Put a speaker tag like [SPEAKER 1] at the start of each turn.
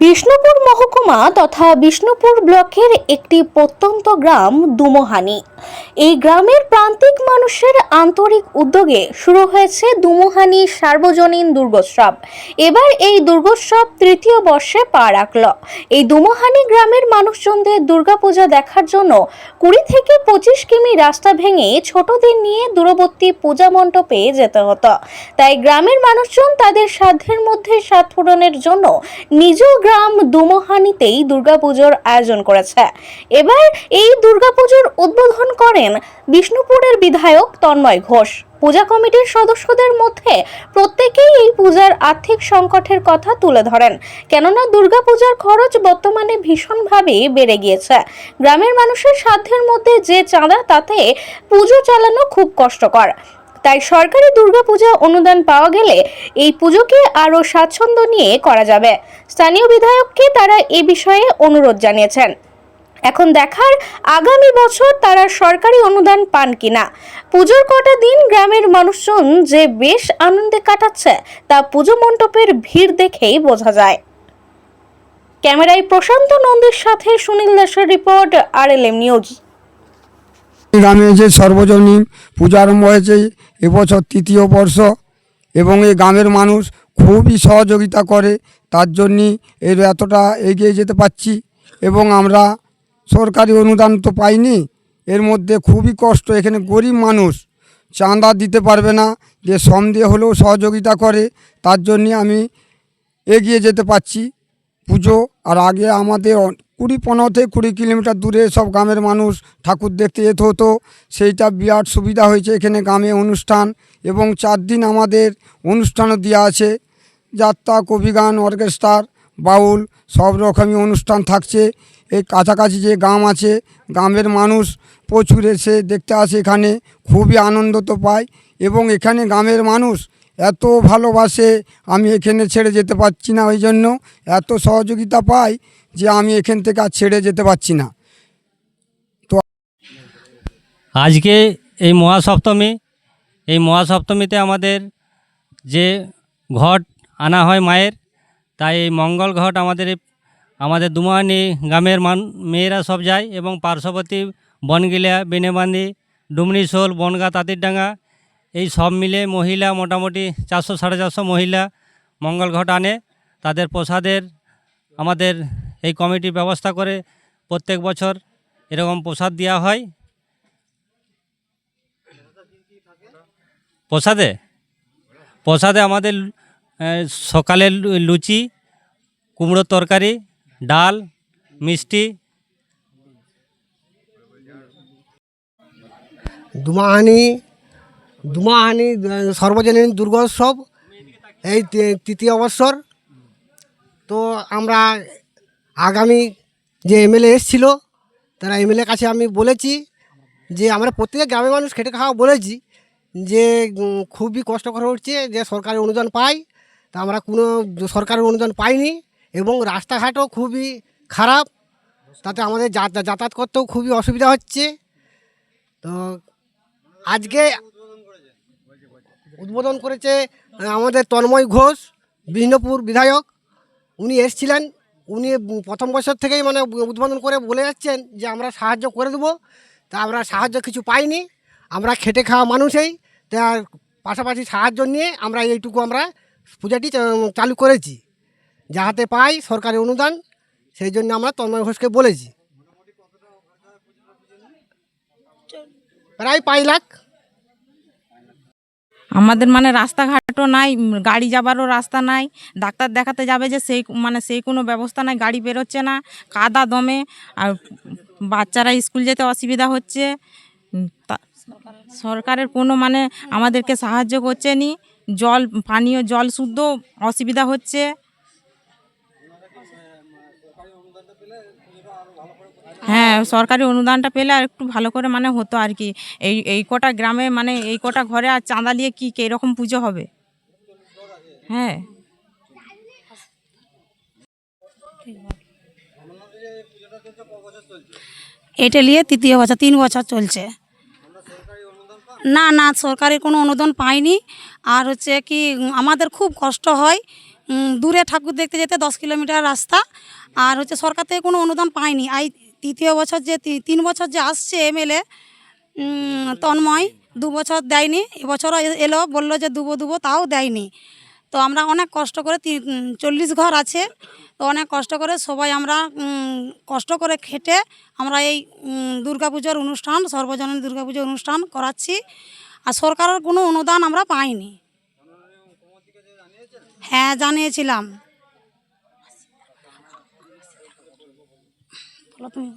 [SPEAKER 1] বিষ্ণুপুর মহকুমা তথা বিষ্ণুপুর ব্লকের একটি প্রত্যন্ত গ্রাম দুমোহানি। এই গ্রামের প্রান্তিক মানুষের আন্তরিক উদ্যোগে শুরু হয়েছে দুমোহানি সার্বজনীন দুর্গোৎসব। এবার এই দুর্গোৎসব তৃতীয় বর্ষে পা রাখল। এই দুমোহানি গ্রামের মানুষজনদের দুর্গাপূজা দেখার জন্য কুড়ি থেকে পঁচিশ কিমি রাস্তা ভেঙে ছোটদের নিয়ে দূরবর্তী পূজা মণ্ডপে যেতে হতো। তাই গ্রামের মানুষজন তাদের সাধ্যের মধ্যে সাধ পূরণের জন্য নিজ গ্রাম দুমহানিতেই দুর্গাপুজোর আয়োজন করেছে। এবার এই দুর্গাপুজোর উদ্বোধন করেন বিষ্ণুপুরের বিধায়ক তন্ময় ঘোষ। পূজা কমিটির সদস্যদের মধ্যে প্রত্যেকেই এই পূজার আর্থিক সংকটের কথা তুলে ধরেন। কেননা দুর্গাপূজার খরচ বর্তমানে ভীষণভাবে বেড়ে গিয়েছে। গ্রামের মানুষের সাধ্যের মধ্যে যে চাঁদা, তাতে পুজো চালানো খুব কষ্টকর। তাই সরকারি দুর্গাপূজা অনুদান পাওয়া গেলে এই পুজোকে আরও স্বাচ্ছন্দ্য নিয়ে করা যাবে। স্থানীয় বিধায়ককে তারা এ বিষয়ে অনুরোধ জানিয়েছেন। এখন দেখার আগামী বছর তারা সরকারি অনুদান পান কিনা। পুজোর কটা দিন গ্রামের মানুষজন যে বেশ আনন্দে কাটাচ্ছে তা পুজো মণ্ডপের ভিড় দেখেই বোঝা যায়। ক্যামেরায় প্রশান্ত নন্দীর সাথে সুনীল দাসের রিপোর্ট আর এল নিউজ।
[SPEAKER 2] গ্রামে যে সর্বজনীন পূজা আরম্ভ হয়েছে এবছর তৃতীয় বর্ষ এবং এই গ্রামের মানুষ খুবই সহযোগিতা করে, তার জন্যই এর এতটা এগিয়ে যেতে পারছি এবং আমরা সরকারি অনুদান তো পাইনি, এর মধ্যে খুবই কষ্ট। এখানে গরিব মানুষ চাঁদা দিতে পারবে না, যে শ্রম দিয়ে হলেও সহযোগিতা করে, তার জন্যে আমি এগিয়ে যেতে পারছি। পুজো আর আগে আমাদের কুড়ি পনেরো থেকে কুড়ি কিলোমিটার দূরে সব গ্রামের মানুষ ঠাকুর দেখতে যেতে হতো। সেইটা বিরাট সুবিধা হয়েছে এখানে গ্রামে অনুষ্ঠান এবং চার দিন আমাদের অনুষ্ঠানও দেওয়া আছে। যাত্রা, কবিগান অর্কেস্ট্রার বাউল সব রকমই অনুষ্ঠান থাকছে। এই কাছাকাছি যে গ্রাম আছে, গ্রামের মানুষ প্রচুর এসে দেখতে আসে এখানে, খুবই আনন্দ তো পায় এবং এখানে গ্রামের মানুষ এত ভালোবাসে আমি এখানে ছেড়ে যেতে পারছি না ওই জন্য এত সহযোগিতা পাই যে আমি এখান থেকে আর ছেড়ে যেতে পারছি না।
[SPEAKER 3] তো আজকে এই মহাসপ্তমী, এই মহাসপ্তমীতে আমাদের যে ঘট আনা হয় মায়ের, তাই এই মঙ্গল ঘট আমাদের আমাদের দুমাহানি গ্রামের মান মেয়েরা সব যায় এবং পার্শ্ববর্তী বনগিলা বেনেবান্দি ডুমনিশোল বনগা, তাঁতিরডাঙ্গা এই সব মিলে মহিলা মোটামুটি চারশো, সাড়ে চারশো মহিলা মঙ্গল ঘট আনে। তাদের প্রসাদের আমাদের এই কমিটি ব্যবস্থা করে প্রত্যেক বছর এরকম প্রসাদ দেওয়া হয়। প্রসাদে? প্রসাদে আমাদের সকালে লুচি, কুমড়োর তরকারি, ডাল, মিষ্টি।
[SPEAKER 4] দুমাহানি দুমাহানি সর্বজনীন দুর্গোৎসব, এই তৃতীয় বৎসর। তো আমরা আগামী যে এমএলএ এসছিল, তারা এমএলএ কাছে আমি বলেছি যে, আমরা প্রত্যেক গ্রামের মানুষ খেটে খাওয়া বলেছি যে খুবই কষ্টকর হচ্ছে যে সরকারি অনুদান পাই। তা আমরা কোনো সরকারের অনুদান পাইনি এবং রাস্তাঘাটও খুবই খারাপ। তাতে আমাদের যাতা- যাতায়াত করতেও খুবই অসুবিধা হচ্ছে। তো আজকে উদ্বোধন করেছে আমাদের তন্ময় ঘোষ বিষ্ণুপুর বিধায়ক। উনি এসছিলেন উনি প্রথম বছর থেকেই মানে উদ্বোধন করে বলে যাচ্ছেন যে আমরা সাহায্য করে দেবো। তা আমরা সাহায্য কিছু পাইনি আমরা খেটে খাওয়া মানুষই। তার পাশাপাশি সাহায্য নিয়ে আমরা এইটুকু আমরা পূজাটি চালু করেছি যাহাতে পাই সরকারি অনুদান সেই জন্য আমরা তন্ময় ঘোষকে বলেছি। প্রায় পাঁচ লাখ।
[SPEAKER 5] আমাদের মানে রাস্তাঘাটও নাই গাড়ি যাবারও রাস্তা নাই। ডাক্তার দেখাতে যাবে যে সেই মানে সেই কোনো ব্যবস্থা নাই, গাড়ি বেরোচ্ছে না, কাদা দমে, আর বাচ্চারা স্কুল যেতে অসুবিধা হচ্ছে। সরকারের কোনো মানে আমাদেরকে সাহায্য করছে নি, জল, পানীয় জল শুদ্ধ অসুবিধা হচ্ছে। হ্যাঁ সরকারি অনুদানটা পেলে আর একটু ভালো করে মানে হতো আর কি। এই এই কটা গ্রামে মানে এই কটা ঘরে আর চাঁদা নিয়ে কি, কীরকম পুজো হবে? হ্যাঁ।
[SPEAKER 6] এটা নিয়ে তৃতীয় বছর, তিন বছর চলছে। না না সরকারি কোনো অনুদান পাইনি। আর হচ্ছে কি, আমাদের খুব কষ্ট হয়। দূরে ঠাকুর দেখতে যেতে দশ কিলোমিটার রাস্তা। আর হচ্ছে সরকার থেকে কোনো অনুদান পাইনি এই তৃতীয় বছর যে তিন বছর যে আসছে এমএলএ তন্ময় দু বছর দেয়নি। এবছরও এলো, বলল যে দুবো দুবো, তাও দেয়নি। তো আমরা অনেক কষ্ট করে চল্লিশ ঘর আছে। তো অনেক কষ্ট করে সবাই আমরা কষ্ট করে খেটে আমরা এই দুর্গাপুজোর অনুষ্ঠান, সর্বজনীন দুর্গাপুজোর অনুষ্ঠান করাচ্ছি। আর সরকারের কোনো অনুদান আমরা পাইনি। হ্যাঁ জানিয়েছিলাম। বলো তুমি।